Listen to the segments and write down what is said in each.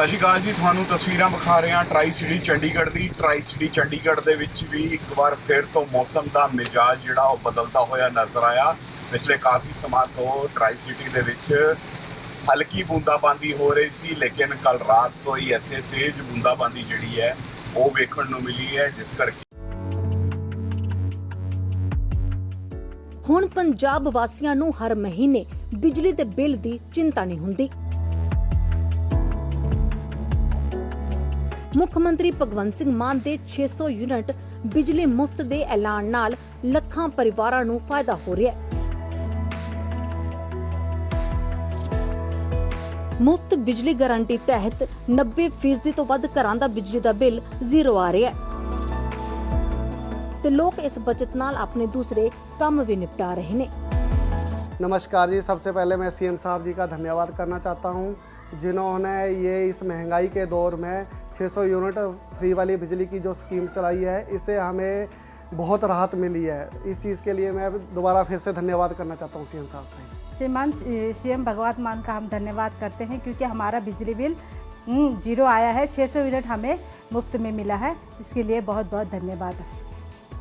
ਸਤਿ ਸ਼੍ਰੀ ਅਕਾਲ ਜੀ, ਤੁਹਾਨੂੰ ਤਸਵੀਰਾਂ ਵਿਖਾ ਰਹੇ ਹਾਂ ਟਰਾਈ ਸਿਟੀ ਚੰਡੀਗੜ੍ਹ ਦੀ। ਟਰਾਈ ਸਿਟੀ ਚੰਡੀਗੜ੍ਹ ਦੇ ਵਿੱਚ ਵੀ ਇੱਕ ਵਾਰ ਫਿਰ ਤੋਂ ਮੌਸਮ ਦਾ ਮਿਜਾਜ ਜਿਹੜਾ ਉਹ ਬਦਲਦਾ ਹੋਇਆ ਨਜ਼ਰ ਆਇਆ। ਪਿਛਲੇ ਕਾਫੀ ਸਮਾਂ ਤੋਂ ਟਰਾਈ ਸਿਟੀ ਦੇ ਵਿੱਚ ਹਲਕੀ ਬੂੰਦਾਬਾਂਦੀ ਹੋ ਰਹੀ ਸੀ, ਲੇਕਿਨ ਕੱਲ ਰਾਤ ਤੋਂ ਹੀ ਇੱਥੇ ਤੇਜ਼ ਬੂੰਦਾਬਾਂਦੀ ਜਿਹੜੀ ਹੈ, ਉਹ ਵੇਖਣ ਨੂੰ ਮਿਲੀ ਹੈ, ਜਿਸ ਕਰਕੇ ਹੁਣ ਪੰਜਾਬ ਵਾਸੀਆਂ ਨੂੰ ਹਰ ਮਹੀਨੇ ਬਿਜਲੀ ਦੇ ਬਿੱਲ ਦੀ ਚਿੰਤਾ ਨਹੀਂ ਹੁੰਦੀ। ਮੁੱਖ ਮੰਤਰੀ ਭਗਵੰਤ ਸਿੰਘ ਮਾਨ ਦੇ 600 ਯੂਨਿਟ ਬਿਜਲੀ ਮੁਫਤ ਦੇ ਐਲਾਨ ਨਾਲ ਲੱਖਾਂ ਪਰਿਵਾਰਾਂ ਨੂੰ ਫਾਇਦਾ ਹੋ ਰਿਹਾ ਹੈ ਮੁਫਤ ਬਿਜਲੀ ਗਾਰੰਟੀ ਤਹਿਤ 90% ਤੋਂ ਵੱਧ ਘਰਾਂ ਦਾ ਬਿਜਲੀ ਦਾ ਬਿੱਲ ਜ਼ੀਰੋ ਆ ਰਿਹਾ ਹੈ ਤੇ ਲੋਕ ਇਸ ਬਚਤ ਨਾਲ ਆਪਣੇ ਦੂਸਰੇ ਕੰਮ ਵੀ ਨਿਪਟਾ ਰਹੇ ਨੇ नमस्कार जी सबसे पहले मैं सीएम साहब जी का धन्यवाद करना चाहता हूँ जिन्होंने ये इस महँगाई के दौर में 600 यूनिट फ्री वाली बिजली की जो स्कीम चलाई है इसे हमें बहुत राहत मिली है। इस चीज़ के लिए मैं दोबारा फिर से धन्यवाद करना चाहता हूँ सीएम साहब का। श्रीमान सीएम भगवत मान का हम धन्यवाद करते हैं क्योंकि हमारा बिजली बिल हम्म, ज़ीरो आया है। 600 यूनिट हमें मुफ़्त में मिला है। इसके लिए बहुत बहुत धन्यवाद।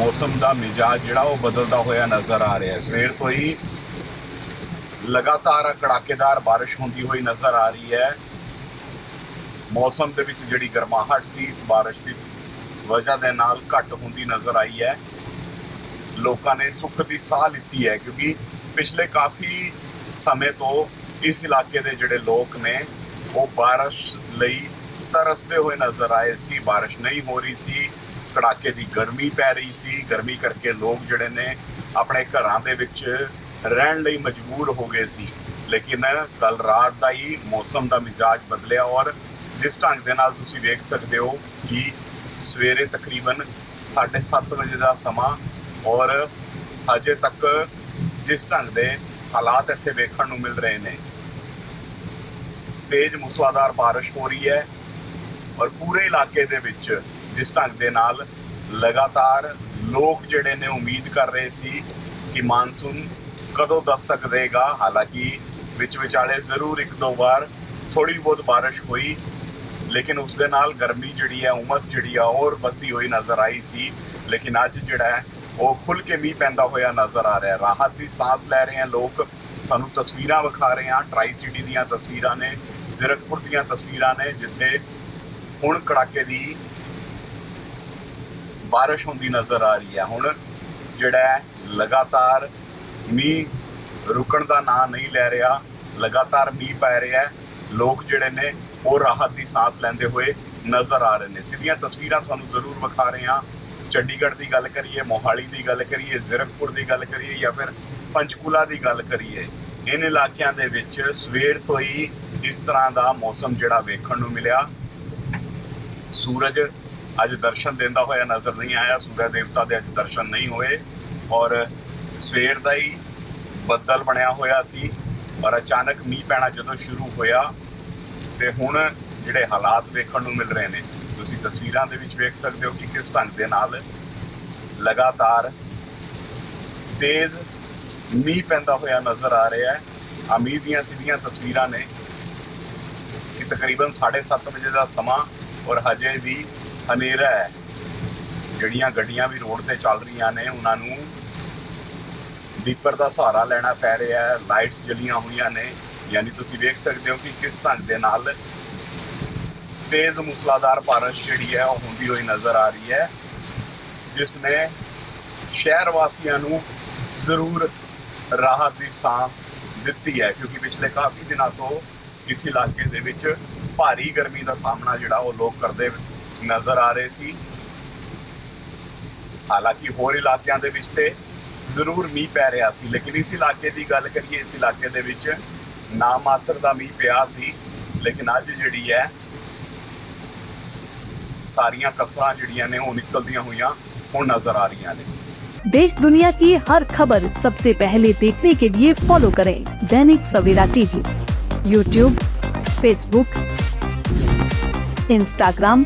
ਮੌਸਮ ਦਾ ਮਿਜਾਜ ਜਿਹੜਾ ਉਹ ਬਦਲਦਾ ਹੋਇਆ ਨਜ਼ਰ ਆ ਰਿਹਾ ਹੈ। ਸਵੇਰ ਤੋਂ ਹੀ ਲਗਾਤਾਰ ਕੜਾਕੇਦਾਰ ਬਾਰਿਸ਼ ਹੁੰਦੀ ਹੋਈ ਨਜ਼ਰ ਆ ਰਹੀ ਹੈ। ਮੌਸਮ ਦੇ ਵਿੱਚ ਜਿਹੜੀ ਗਰਮਾਹਟ ਸੀ, ਇਸ ਬਾਰਿਸ਼ ਦੀ ਵਜ੍ਹਾ ਦੇ ਨਾਲ ਘੱਟ ਹੁੰਦੀ ਨਜ਼ਰ ਆਈ ਹੈ। ਲੋਕਾਂ ਨੇ ਸੁੱਖ ਦੀ ਸਾਹ ਲਿੱਤੀ ਹੈ, ਕਿਉਂਕਿ ਪਿਛਲੇ ਕਾਫੀ ਸਮੇਂ ਤੋਂ ਇਸ ਇਲਾਕੇ ਦੇ ਜਿਹੜੇ ਲੋਕ ਨੇ, ਉਹ ਬਾਰਿਸ਼ ਲਈ ਤਰਸਦੇ ਹੋਏ ਨਜ਼ਰ ਆਏ ਸੀ। ਬਾਰਿਸ਼ ਨਹੀਂ ਹੋ ਰਹੀ ਸੀ। ਕੜਾਕੇ ਦੀ ਗਰਮੀ ਪੈ ਰਹੀ ਸੀ। ਗਰਮੀ ਕਰਕੇ ਲੋਕ ਜਿਹੜੇ ਨੇ ਆਪਣੇ ਘਰਾਂ ਦੇ ਵਿੱਚ ਰਹਿਣ ਲਈ ਮਜਬੂਰ ਹੋ ਗਏ ਸੀ। ਲੇਕਿਨ ਕੱਲ ਰਾਤ ਦਾ ਹੀ ਮੌਸਮ ਦਾ ਮਿਜਾਜ ਬਦਲਿਆ ਔਰ ਜਿਸ ਢੰਗ ਦੇ ਨਾਲ ਤੁਸੀਂ ਵੇਖ ਸਕਦੇ ਹੋ ਕਿ ਸਵੇਰੇ ਤਕਰੀਬਨ 7:30 ਵਜੇ ਦਾ ਸਮਾਂ ਔਰ ਅਜੇ ਤੱਕ ਜਿਸ ਢੰਗ ਦੇ ਹਾਲਾਤ ਇੱਥੇ ਵੇਖਣ ਨੂੰ ਮਿਲ ਰਹੇ ਨੇ। ਤੇਜ਼ ਮੁਸਲਾਧਾਰ ਬਾਰਿਸ਼ ਹੋ ਰਹੀ ਹੈ ਔਰ ਪੂਰੇ ਇਲਾਕੇ ਦੇ ਵਿੱਚ ਜਿਸ ਢੰਗ ਦੇ ਨਾਲ ਲਗਾਤਾਰ ਲੋਕ ਜਿਹੜੇ ਨੇ ਉਮੀਦ ਕਰ ਰਹੇ ਸੀ ਕਿ ਮਾਨਸੂਨ ਕਦੋਂ ਦਸਤਕ ਦੇਗਾ, ਹਾਲਾਂਕਿ ਵਿੱਚ ਵਿਚਾਲੇ ਜ਼ਰੂਰ ਇੱਕ ਦੋ ਵਾਰ ਥੋੜੀ ਬਹੁਤ ਬਾਰਿਸ਼ ਹੋਈ, ਲੇਕਿਨ ਉਸ ਦੇ ਨਾਲ ਗਰਮੀ ਜਿਹੜੀ ਹੈ, ਉਮਸ ਜਿਹੜੀ ਆ, ਹੋਰ ਵੱਧਦੀ ਹੋਈ ਨਜ਼ਰ ਆਈ ਸੀ, ਲੇਕਿਨ ਅੱਜ ਜਿਹੜਾ ਹੈ, ਉਹ ਖੁੱਲ ਕੇ ਮੀਂਹ ਪੈਂਦਾ ਹੋਇਆ ਨਜ਼ਰ ਆ ਰਿਹਾ ਰਾਹਤ ਦੀ ਸਾਹ ਲੈ ਰਹੇ ਹਨ ਲੋਕ, ਤੁਹਾਨੂੰ ਤਸਵੀਰਾਂ ਵਿਖਾ ਰਹੇ ਹਾਂ। ਟਰਾਈ ਸਿਟੀ ਦੀਆਂ ਤਸਵੀਰਾਂ ਨੇ ਜ਼ੀਰਕਪੁਰ ਦੀਆਂ ਤਸਵੀਰਾਂ ਨੇ, ਜਿੱਥੇ ਹੁਣ ਕੜਾਕੇ ਦੀ ਬਾਰਿਸ਼ ਹੁੰਦੀ ਨਜ਼ਰ ਆ ਰਹੀ ਹੈ ਹੁਣ ਜਿਹੜਾ ਲਗਾਤਾਰ ਮੀਂਹ ਰੁਕਣ ਦਾ ਨਾਂ ਨਹੀਂ ਲੈ ਰਿਹਾ ਲਗਾਤਾਰ ਮੀਂਹ ਪੈ ਰਿਹਾ ਲੋਕ ਜਿਹੜੇ ਨੇ ਉਹ ਰਾਹਤ ਦੀ ਸਾਹ ਲੈਂਦੇ ਹੋਏ ਨਜ਼ਰ ਆ ਰਹੇ ਨੇ ਸਿੱਧੀਆਂ ਤਸਵੀਰਾਂ ਤੁਹਾਨੂੰ ਜ਼ਰੂਰ ਵਿਖਾ ਰਹੇ ਹਾਂ ਚੰਡੀਗੜ੍ਹ ਦੀ ਗੱਲ ਕਰੀਏ ਮੋਹਾਲੀ ਦੀ ਗੱਲ ਕਰੀਏ ਜ਼ੀਰਕਪੁਰ ਦੀ ਗੱਲ ਕਰੀਏ ਜਾਂ ਫਿਰ ਪੰਚਕੂਲਾ ਦੀ ਗੱਲ ਕਰੀਏ ਇਨ ਇਲਾਕਿਆਂ ਦੇ ਵਿੱਚ ਸਵੇਰ ਤੋਂ ਹੀ ਇਸ ਤਰ੍ਹਾਂ ਦਾ ਮੌਸਮ ਜਿਹੜਾ ਵੇਖਣ ਨੂੰ ਮਿਲਿਆ ਸੂਰਜ ਅੱਜ ਦਰਸ਼ਨ ਦਿੰਦਾ ਹੋਇਆ ਨਜ਼ਰ ਨਹੀਂ ਆਇਆ ਸੂਰਜ ਦੇਵਤਾ ਦੇ ਅੱਜ ਦਰਸ਼ਨ ਨਹੀਂ ਹੋਏ ਔਰ ਸਵੇਰ ਦਾ ਹੀ ਬੱਦਲ ਬਣਿਆ ਹੋਇਆ ਸੀ ਔਰ ਅਚਾਨਕ ਮੀਂਹ ਪੈਣਾ ਜਦੋਂ ਸ਼ੁਰੂ ਹੋਇਆ ਤੇ ਹੁਣ ਜਿਹੜੇ ਹਾਲਾਤ ਵੇਖਣ ਨੂੰ ਮਿਲ ਰਹੇ ਨੇ, ਤੁਸੀਂ ਤਸਵੀਰਾਂ ਦੇ ਵਿੱਚ ਵੇਖ ਸਕਦੇ ਹੋ ਕਿ ਕਿਸ ਢੰਗ ਦੇ ਨਾਲ ਲਗਾਤਾਰ ਤੇਜ਼ ਮੀਂਹ ਪੈਂਦਾ ਹੋਇਆ ਨਜ਼ਰ ਆ ਰਿਹਾ ਹੈ। ਆ ਦੀਆਂ ਸਿੱਧੀਆਂ ਤਸਵੀਰਾਂ ਨੇ ਕਿ ਤਕਰੀਬਨ 7:30 ਵਜੇ ਦਾ ਸਮਾਂ ਔਰ ਹਜੇ ਵੀ ਹਨੇਰਾ ਹੈ। ਜਿਹੜੀਆਂ ਗੱਡੀਆਂ ਵੀ ਰੋਡ ਤੇ ਚੱਲ ਰਹੀਆਂ ਨੇ, ਉਹਨਾਂ ਨੂੰ ਡੀਪਰ ਦਾ ਸਹਾਰਾ ਲੈਣਾ ਪੈ ਰਿਹਾ ਹੈ। ਲਾਈਟਸ ਜਲੀਆਂ ਹੋਈਆਂ ਨੇ। ਯਾਨੀ ਤੁਸੀਂ ਵੇਖ ਸਕਦੇ ਹੋ ਕਿ ਕਿਸ ਢੰਗ ਦੇ ਨਾਲ ਤੇਜ਼ ਮੁਸਲਾਧਾਰ ਬਾਰਿਸ਼ ਜਿਹੜੀ ਹੈ, ਉਹ ਹੁੰਦੀ ਹੋਈ ਨਜ਼ਰ ਆ ਰਹੀ ਹੈ। ਜਿਸ ਨੇ ਸ਼ਹਿਰ ਵਾਸੀਆਂ ਨੂੰ ਜ਼ਰੂਰ ਰਾਹਤ ਦੀ ਸਾਹ ਦਿੱਤੀ ਹੈ, ਕਿਉਂਕਿ ਪਿਛਲੇ ਕਾਫੀ ਦਿਨਾਂ ਤੋਂ ਇਸ ਇਲਾਕੇ ਦੇ ਵਿੱਚ ਭਾਰੀ ਗਰਮੀ ਦਾ ਸਾਹਮਣਾ ਜਿਹੜਾ ਉਹ ਲੋਕ ਕਰਦੇ ਨਜ਼ਰ ਆ ਰਹੇ ਸੀ ਹਾਲਾਂਕਿ ਹੋਰ ਇਲਾਕਿਆਂ ਦੇ ਵਿੱਚ ਤੇ ਜ਼ਰੂਰ ਮੀਂਹ ਪੈ ਰਿਹਾ ਸੀ ਲੇਕਿਨ ਇਸ ਇਲਾਕੇ ਦੀ ਗੱਲ ਕਰੀਏ ਇਸ ਇਲਾਕੇ ਦੇ ਵਿੱਚ ਨਾ ਮਾਤਰ ਦਾ ਮੀਂਹ ਪਿਆ ਸੀ ਲੇਕਿਨ ਅੱਜ ਜਿਹੜੀ ਹੈ ਸਾਰੀਆਂ ਕਸਰਾਂ ਜਿਹੜੀਆਂ ਨੇ ਉਹ ਨਿਕਲਦੀਆਂ ਹੋਈਆਂ ਹੁਣ ਨਜ਼ਰ ਆ ਰਹੀਆਂ ਨੇ देश दुनिया की हर खबर सबसे पहले देखने के लिए फॉलो करें Dainik Savera TV YouTube Facebook Instagram